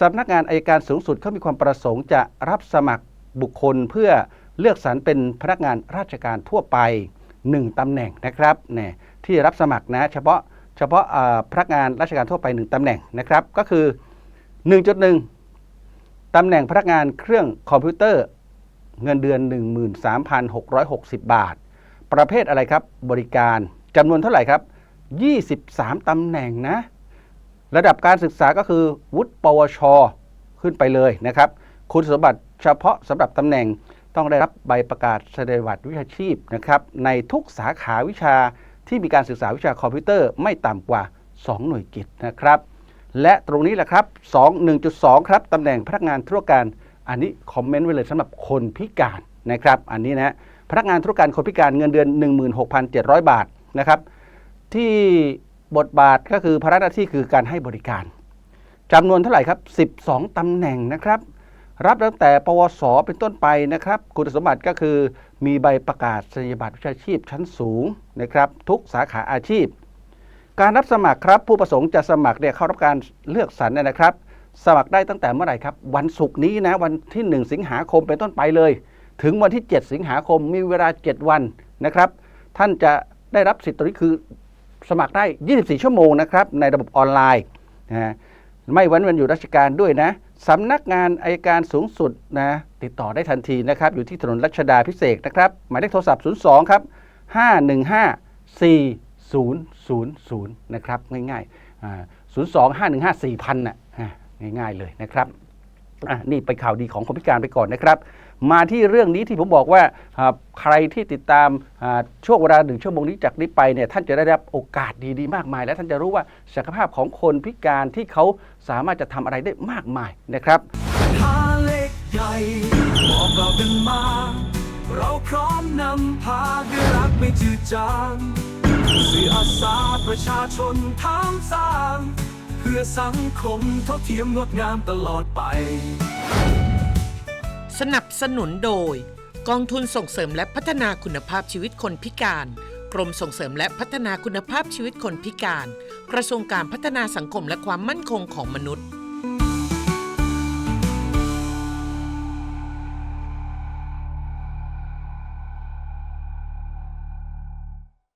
สำนักงานอายการสูงสุดเขามีความประสงค์จะรับสมัครบุคคลเพื่อเลือกสรรเป็นพนักงานราชการทั่วไป 1ตำแหน่งนะครับเนี่ยที่รับสมัครนะเฉพาะเฉพาะพนักงานราชการทั่วไป 1ตำแหน่งนะครับ ก็คือ 1.1ตำแหน่งพนักงานเครื่องคอมพิวเตอร์เงินเดือน 13,660 บาท ประเภทอะไรครับบริการจำนวนเท่าไหร่ครับ 23ตำแหน่งนะ ระดับการศึกษาก็คือวุฒิปวช ขึ้นไปเลยนะครับ คุณสมบัติเฉพาะสำหรับตำแหน่งต้องได้รับใบประกาศแสดงบัตรวิชาชีพนะครับในทุกสาขาวิชาที่มีการศึกษาวิชาคอมพิวเตอร์ไม่ต่ำกว่า 2 หน่วยกิตนะครับ และตรงนี้แหละครับ 2 1.2 ครับตำแหน่งพนักงานธุรการอันนี้คอมเมนต์ไว้เลยสำหรับคนพิการนะครับ อันนี้นะพนักงานธุรการคนพิการเงินเดือน 16,700 บาทนะครับ ที่ บทบาทก็คือภาระหน้าที่คือการให้บริการจำนวนเท่าไหร่ครับ 12 ตำแหน่งนะครับ รับตั้งแต่ปวส เป็นต้นไปนะครับ คุณสมบัติก็คือมีใบประกาศนียบัตรวิชาชีพชั้นสูงนะครับ ทุกสาขาอาชีพ การรับสมัครครับ ผู้ประสงค์จะสมัครเนี่ยเข้ารับการเลือกสรรนนะครับ สมัครได้ตั้งแต่เมื่อไหร่ครับ วันศุกร์นี้นะวันที่ 1 สิงหาคมเป็นต้นไปเลย ถึงวันที่ 7 สิงหาคมมีเวลา 7 วันนะครับ ท่านจะได้รับสิทธิ์ตรงนี้คือ สมัครได้ 24 ชั่วโมงนะครับในระบบออนไลน์นะไม่เว้นวันอยู่ราชการด้วยนะสำนักงานอายการสูงสุดนะติดต่อได้ทันทีนะครับ อยู่ที่ถนนรัชดาพิเศษนะครับ หมายเลขโทรศัพท์ 02 ครับ 515 4000 นะครับ ง่ายๆ 02 515 4000 น่ะอ่าง่ายๆ เลยนะครับ อะนี่ไปข่าวดีของคนพิการไปก่อนนะครับ มาที่เรื่องนี้ที่ผมบอกว่าใครที่ติดตามช่วงเวลาหนึ่งชั่วโมงนี้จากนี้ไปเนี่ยท่านจะได้รับโอกาสดีๆมากมาย และท่านจะรู้ว่าศักยภาพของคนพิการที่เขาสามารถจะทำอะไรได้มากมายนะครับหาเล็กใหญ่บอกเรากันมาเราพร้อมนำพาด้วยรักไม่จืดจางเสียอาสาประชาชนทางสร้าง พื่อสังคมเท่าเทียมงดงามตลอดไป สนับสนุนโดย กองทุนส่งเสริมและพัฒนาคุณภาพชีวิตคนพิการ กรมส่งเสริมและพัฒนาคุณภาพชีวิตคนพิการ กระทรวงการพัฒนาสังคมและความมั่นคงของมนุษย์